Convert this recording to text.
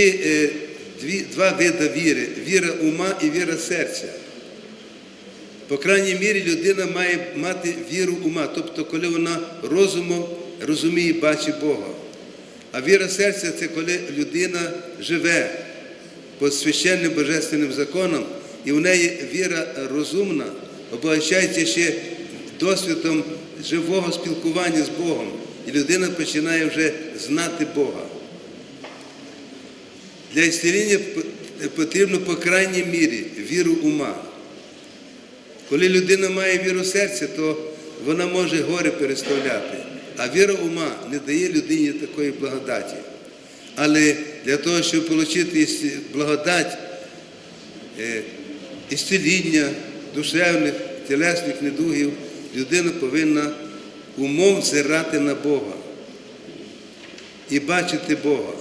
Е, дві, два види віри віра ума і віра серця. По крайній мірі людина має мати віру ума, тобто, коли вона розумом розуміє, бачить Бога. А віра серця це коли людина живе по священним божественним законам, і в неї віра розумна, обогащається ще досвідом живого спілкування з Богом. І людина починає вже знати Бога. Для ісціління потрібно, по крайній мірі, віру ума. Коли людина має віру серця, то вона може горе переставляти. А віра ума не дає людині такої благодаті. Але для того, щоб отримати благодать, е, ісціління душевних, тілесних недугів, людина повинна умом взирати на Бога і бачити Бога.